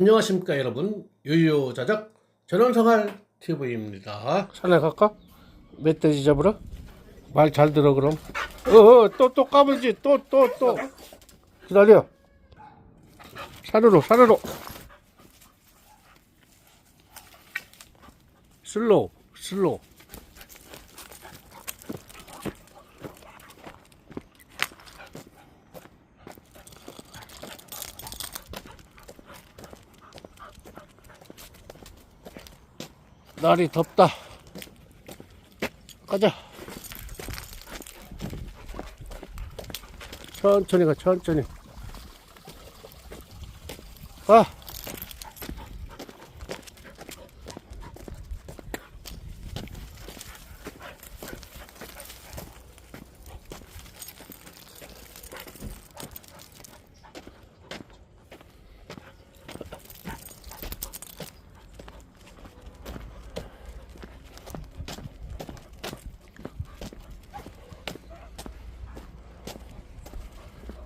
안녕하십니까 여러분. 유유자작 전원생활 TV입니다. 산에 갈까? 멧돼지 잡으러? 말 잘 들어 그럼. 어어 또 또 까불지. 또 또 또. 기다려. 산으로 산으로. 슬로우 슬로우 날이 덥다. 가자. 천천히 가, 천천히. 가.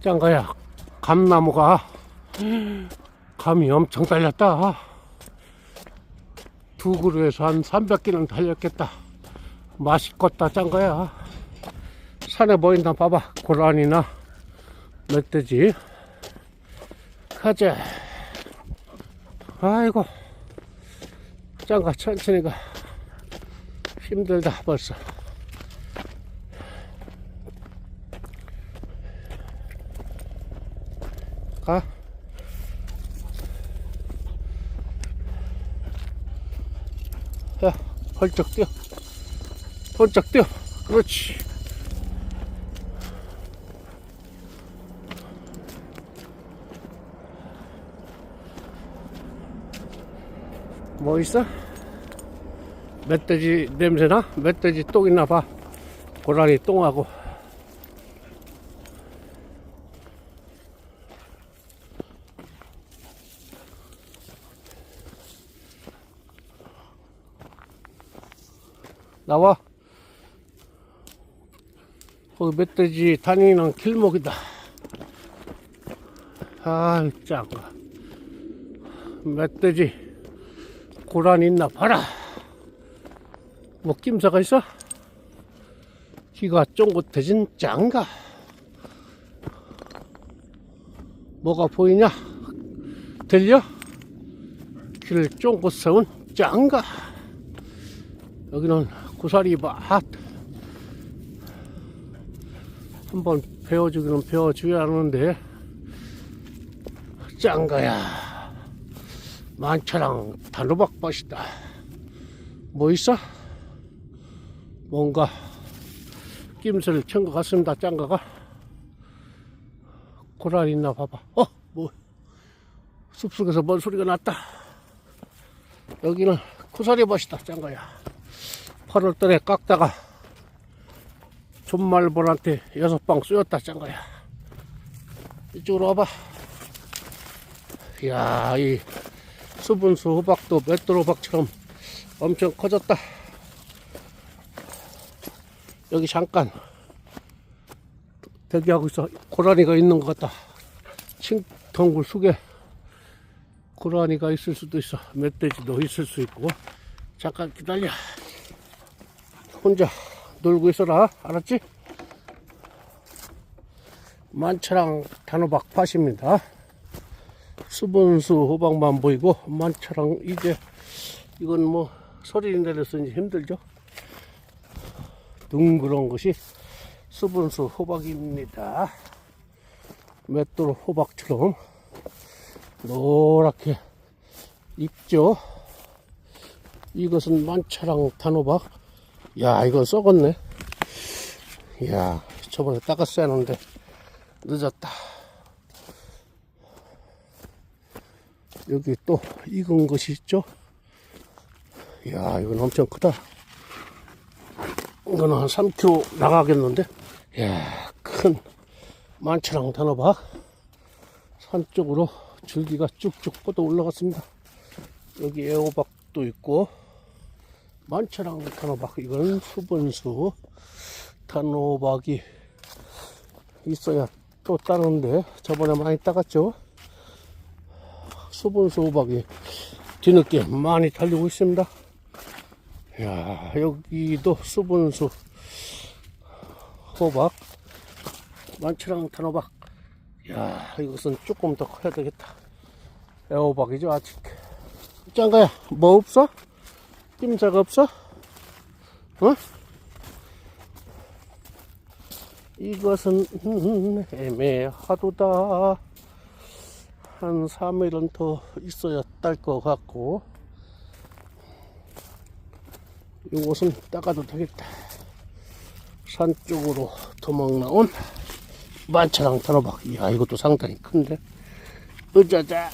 짱가야, 감나무가 감이 엄청 달렸다. 두 그루에서 한 300개는 달렸겠다. 맛있겠다, 짱가야. 산에 보인다, 봐봐. 고라니나 멧돼지. 가자. 아이고. 짱가, 천천히 가. 힘들다, 벌써. 야, 펄쩍 뛰어. 펄쩍 뛰어. 그렇지. 뭐 있어? 멧돼지 냄새나? 멧돼지 똥이나 봐. 고라니 똥하고. 나와. 거기 멧돼지 다니는 길목이다. 아, 짱가. 멧돼지 고라니 있나 봐라. 뭐 낌새가 있어? 귀가 쫑긋해진 짱가. 뭐가 보이냐? 들려? 귀를 쫑긋 세운 짱가. 여기는 구사리 밭. 한번 배워주기는 배워줘야 하는데 짱가야. 만차랑 단호박 밭이다. 뭐 있어? 뭔가 낌새를 친것 같습니다 짱가가. 고라니 있나 봐봐. 어? 뭐. 숲속에서 뭔 소리가 났다. 여기는 구사리 밭이다 짱가야 8월달에 깎다가 존말벌한테 여섯 방 쏘였다 짠 거야. 이쪽으로 와봐. 이야 이 수분수 호박도 맷돌 호박처럼 엄청 커졌다. 여기 잠깐 대기하고 있어. 고라니가 있는 것 같다. 칭덩굴 속에 고라니가 있을 수도 있어. 멧돼지도 있을 수 있고. 잠깐 기다려 혼자 놀고 있어라. 알았지? 만차랑 단호박 밭입니다. 수분수 호박만 보이고 만차랑 이제 이건 뭐 소리 내려서 이제 힘들죠? 둥그런 것이 수분수 호박입니다. 맷돌 호박처럼 노랗게 익죠? 이것은 만차랑 단호박 야, 이거 썩었네. 야, 저번에 닦았어야 하는데, 늦었다. 여기 또 익은 것이 있죠? 야, 이건 엄청 크다. 이거는 한 3kg 나가겠는데? 야, 큰 만차랑 단호박. 산 쪽으로 줄기가 쭉쭉 뻗어 올라갔습니다. 여기 애호박도 있고, 만차랑 단호박 이건 수분수 단호박이 있어야 또 따는데 저번에 많이 따갔죠 수분수 호박이 뒤늦게 많이 달리고 있습니다. 야 여기도 수분수 호박 만치랑 단호박 야 이것은 조금 더 커야 되겠다 애호박이죠 아직 짱가야 뭐 없어? 낌새가 없어? 어? 이것은 음, 애매하도다. 한 3일은 더 있어야 딸 것 같고. 이것은 따가도 되겠다. 산 쪽으로 도망 나온 만차랑 단호박. 이야 이것도 상당히 큰데. 으자자.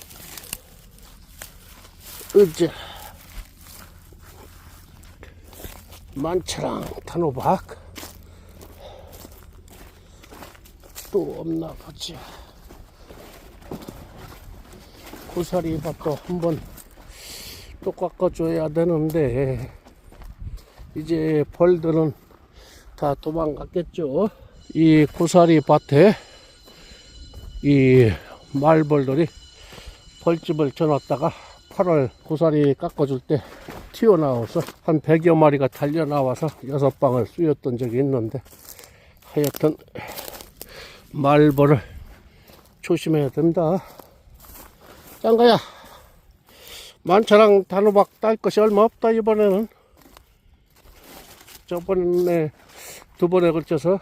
으자 만차랑 단호박 또 없나 보지 고사리 밭도 한번 또 깎아줘야 되는데 이제 벌들은 다 도망갔겠죠. 이 고사리 밭에 이 말벌들이 벌집을 쳐놨다가 8월 고사리 깎아줄 때 튀어나와서 한 100여 마리가 달려나와서 여섯 방을 쑤였던 적이 있는데 하여튼 말벌을 조심해야 된다. 짱가야, 만차랑 단호박 딸 것이 얼마 없다, 이번에는. 저번에 두 번에 걸쳐서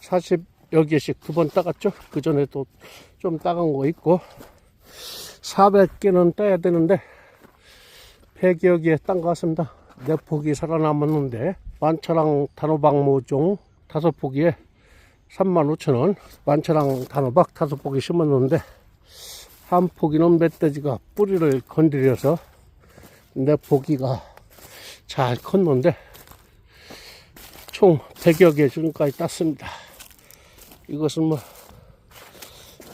40여 개씩 두 번 따갔죠. 그 전에도 좀 따간 거 있고, 400개는 따야 되는데, 100여 개딴것 같습니다. 네 폭이 살아남았는데, 만차랑 단호박 모종 다섯 포기에 35,000원, 만차랑 단호박 다섯 포기 심었는데, 한 포기는 멧돼지가 뿌리를 건드려서 내 포기가 잘 컸는데 총 100여 개 지금까지 땄습니다. 이것은 뭐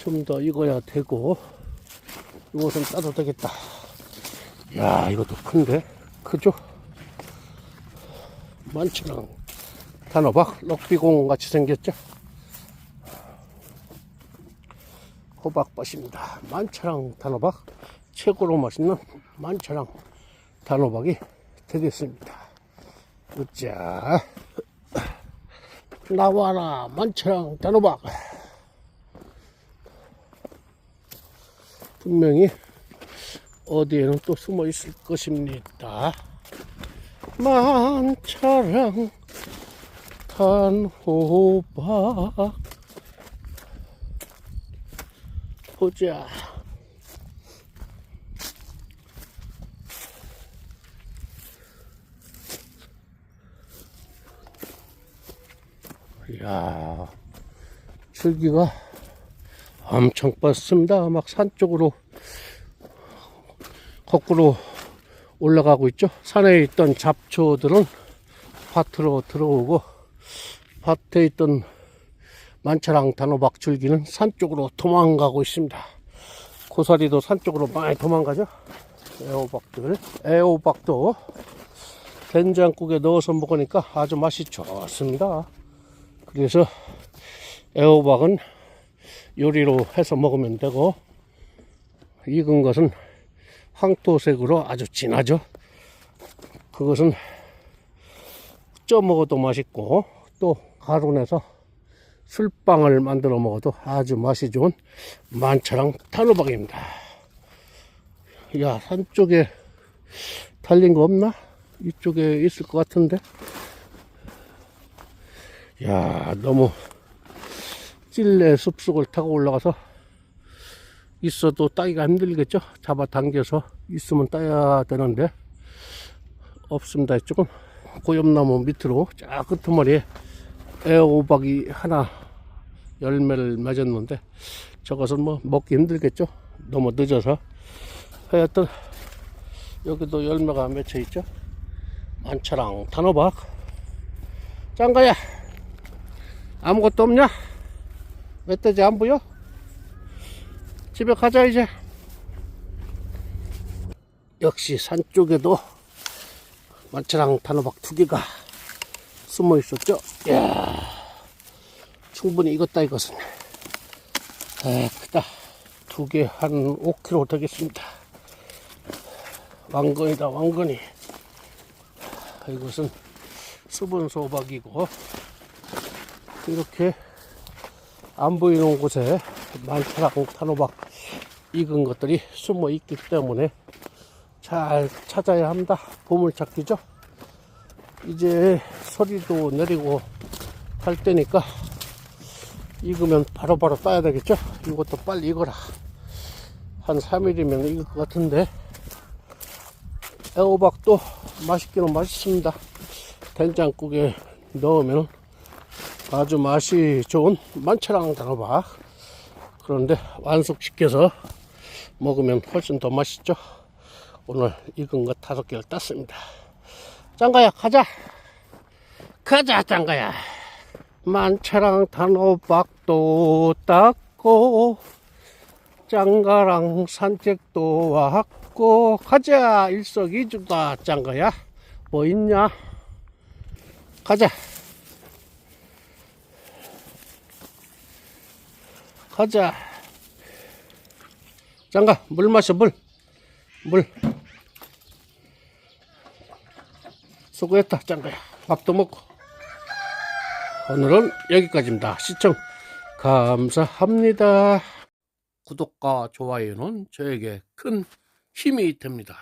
좀 더 익어야 되고 이것은 따도 되겠다. 야 이것도 큰데 크죠? 만치랑 단호박 럭비공 같이 생겼죠? 호박밭입니다. 만차랑 단호박 최고로 맛있는 만차랑 단호박이 되겠습니다. 자 나와라 만차랑 단호박 분명히 어디에는 또 숨어 있을 것입니다. 만차랑 단호박 보자. 이야, 줄기가 엄청 뻗습니다. 막 산 쪽으로 거꾸로 올라가고 있죠. 산에 있던 잡초들은 밭으로 들어오고 밭에 있던 만차랑 단호박 줄기는 산 쪽으로 도망가고 있습니다. 고사리도 산 쪽으로 많이 도망가죠. 애호박들. 애호박도 된장국에 넣어서 먹으니까 아주 맛이 좋습니다. 그래서 애호박은 요리로 해서 먹으면 되고 익은 것은 황토색으로 아주 진하죠. 그것은 쪄 먹어도 맛있고 또 가루 내서 술빵을 만들어 먹어도 아주 맛이 좋은 만차랑 단호박입니다. 야, 산 쪽에 달린 거 없나? 이쪽에 있을 것 같은데. 야, 너무 찔레 숲속을 타고 올라가서 있어도 따기가 힘들겠죠? 잡아당겨서 있으면 따야 되는데 없습니다. 이쪽은 고엽나무 밑으로 쫙 끄트머리에 애호박이 하나 열매를 맺었는데 저것은 뭐 먹기 힘들겠죠? 너무 늦어서. 하여튼 여기도 열매가 맺혀 있죠? 만차랑 단호박. 짱가야. 아무것도 없냐? 멧돼지 안 보여 집에 가자 이제 역시 산 쪽에도 만차랑 단호박 두 개가 숨어 있었죠. 이야, 충분히 익었다 이것은. 아, 크다. 두 개 한 5kg 되겠습니다. 왕건이다, 왕건이. 이것은 수분 소박이고, 이렇게 안 보이는 곳에 만차랑 탄호박 익은 것들이 숨어 있기 때문에 잘 찾아야 합니다. 보물찾기죠. 이제 소리도 내리고 할 때니까 익으면 바로바로 따야 되겠죠? 이것도 빨리 익어라. 한 3일이면 익을 것 같은데 애호박도 맛있기는 맛있습니다. 된장국에 넣으면 아주 맛이 좋은 만차랑 단호박 그런데 완숙시켜서 먹으면 훨씬 더 맛있죠. 오늘 익은 거 다섯 개를 땄습니다. 짱가야 가자. 가자 짱가야. 만차랑 단호박도 땄고 짱가랑 산책도 왔고 가자 일석이조다 짱가야. 뭐 있냐? 가자. 가자. 짱가 물 마셔 물. 물. 수고했다 짱가야. 밥도 먹고. 오늘은 여기까지입니다. 시청 감사합니다. 구독과 좋아요는 저에게 큰 힘이 됩니다.